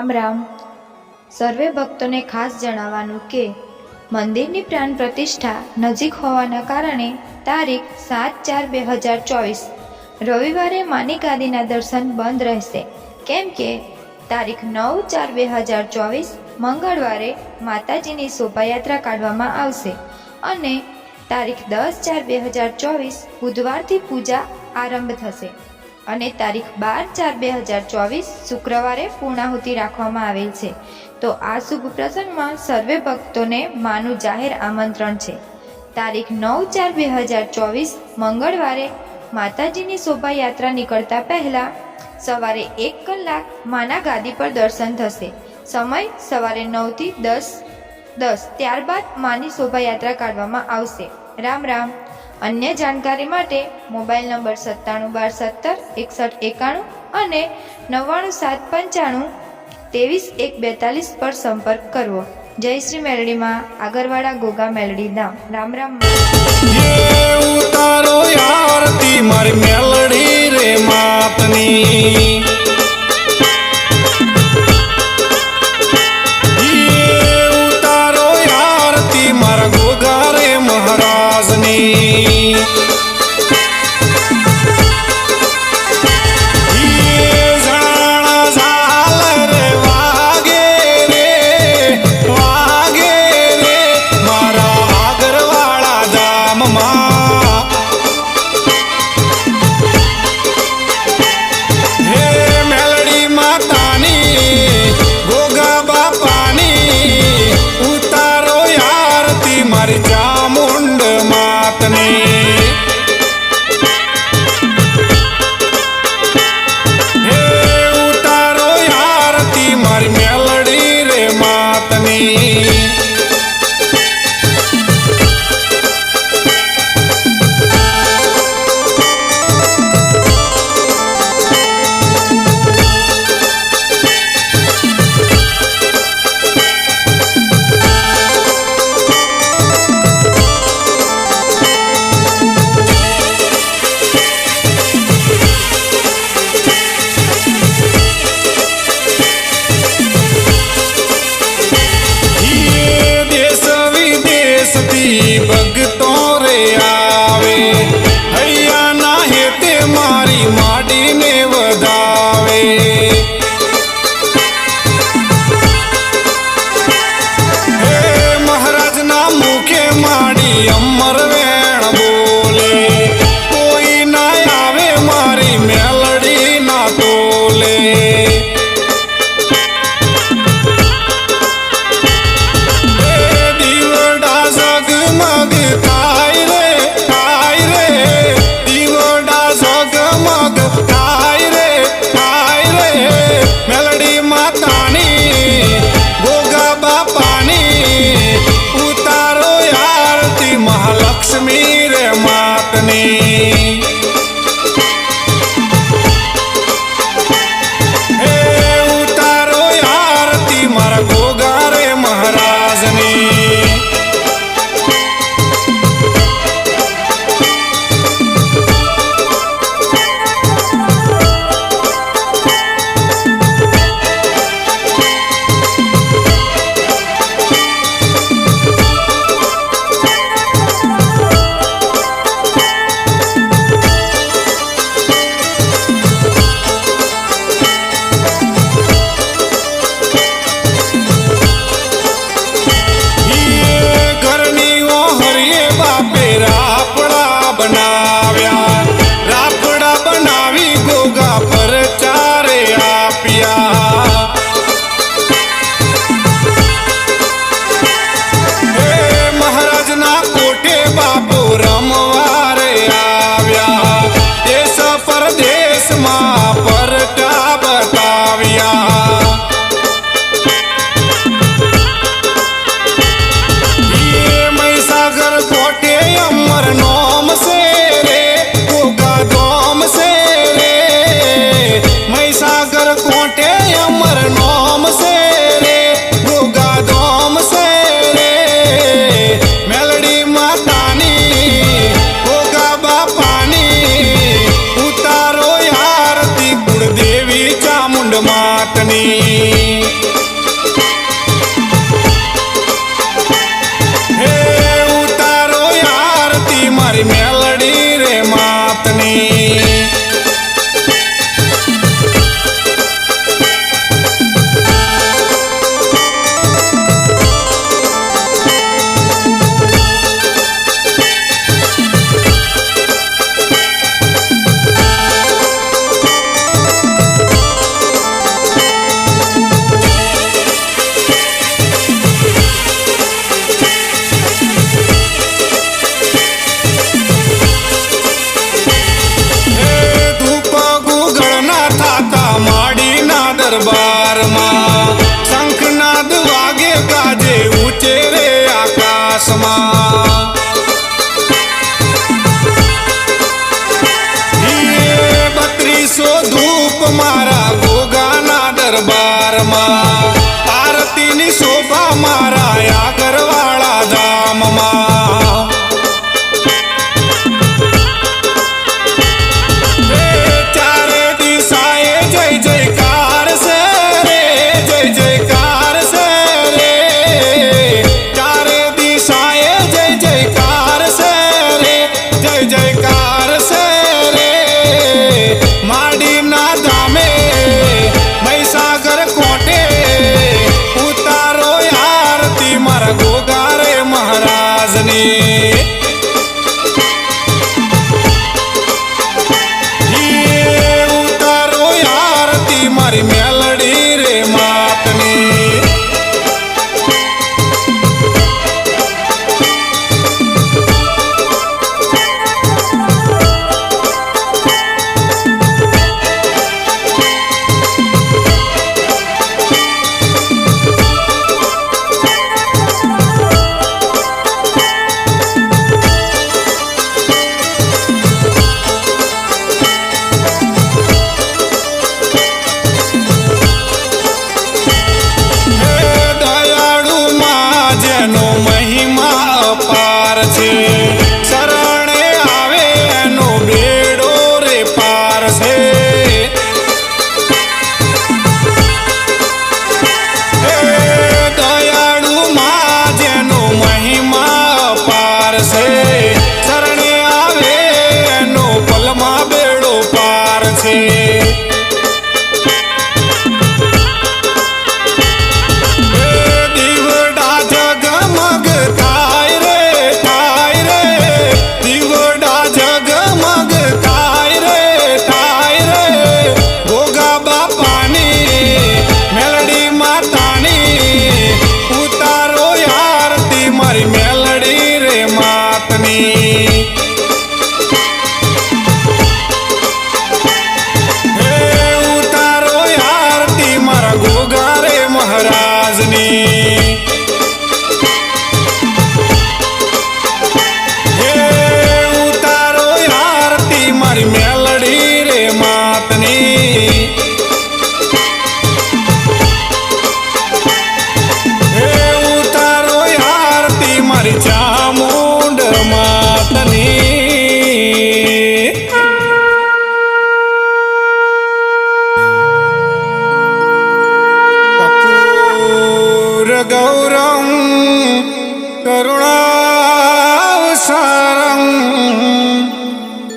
રામ રામ. સર્વે ભક્તોને ખાસ જણાવવાનું કે, મંદિરની પ્રાણ પ્રતિષ્ઠા નજીક હોવાના કારણે તારીખ સાત ચાર બે હજાર ચોવીસ, રવિવારે માની ગાદીના દર્શન બંધ રહેશે. કેમ કે, તારીખ નવ ચાર બે હજાર ચોવીસ, મંગળવારે માતાજીની શોભાયાત્રા કાઢવામાં આવશે અને તારીખ દસ ચાર બે હજાર ચોવીસ બુધવારથી પૂજા આરંભ થશે. અને તારીખ બાર ચાર બે હજાર ચોવીસ શુક્રવારે પૂર્ણાહુતિ રાખવામાં આવેલ છે. તો આ શુભ પ્રસંગમાં સર્વે ભક્તોને માનું જાહેર આમંત્રણ છે. તારીખ નવ ચાર બે હજાર ચોવીસ મંગળવારે માતાજીની શોભાયાત્રા નીકળતા પહેલાં સવારે એક કલાક માના ગાદી પર દર્શન થશે. સમય સવારે નવથી દસ દસ ત્યારબાદ માની શોભાયાત્રા કાઢવામાં આવશે. રામ રામ. અન્ય જાણકારી માટે મોબાઈલ નંબર સત્તાણું બાર સત્તર, એકસઠ એકાણું અને નવ્વાણું સાત પંચાણું ત્રેવીસ એક બેતાલીસ પર સંપર્ક કરવો. જય શ્રી મેલડીમાં, આગરવાડા ગોગા મેલડી નામ રામ. રામ તારો આરતી મારી મેલડી રે માતની. ಮಾಡಿ દિવસમાં બત્રીસો ધૂપ મારા ગોગાના દરબારમાં. जयकार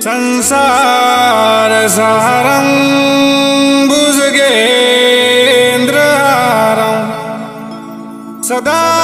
સંસાર સારં ભુજગેન્દ્ર સદા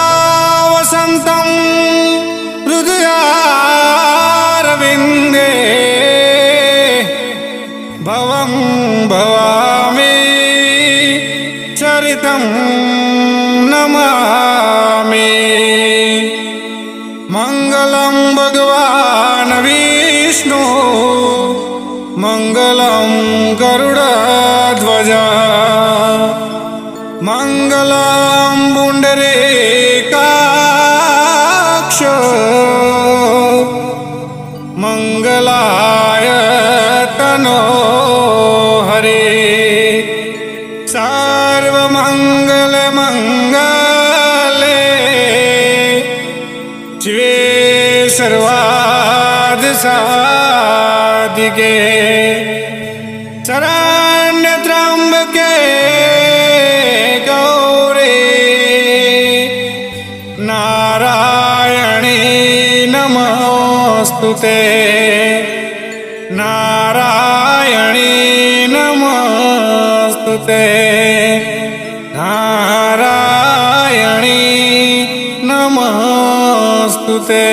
शरण्यत्र्यम्बके गौरे नारायणे नमोऽस्तु ते नारायणे नमोऽस्तु ते नारायणे नमोऽस्तु ते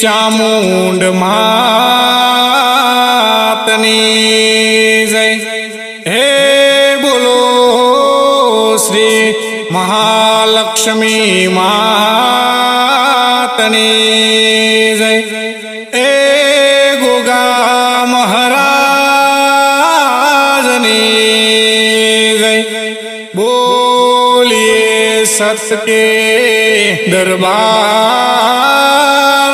ચામુંડ માતની જય. હે બોલો શ્રી મહાલક્ષ્મી માતની જય. એ ગોગા મહારાજની જય. બોલીએ સત કે દરબાર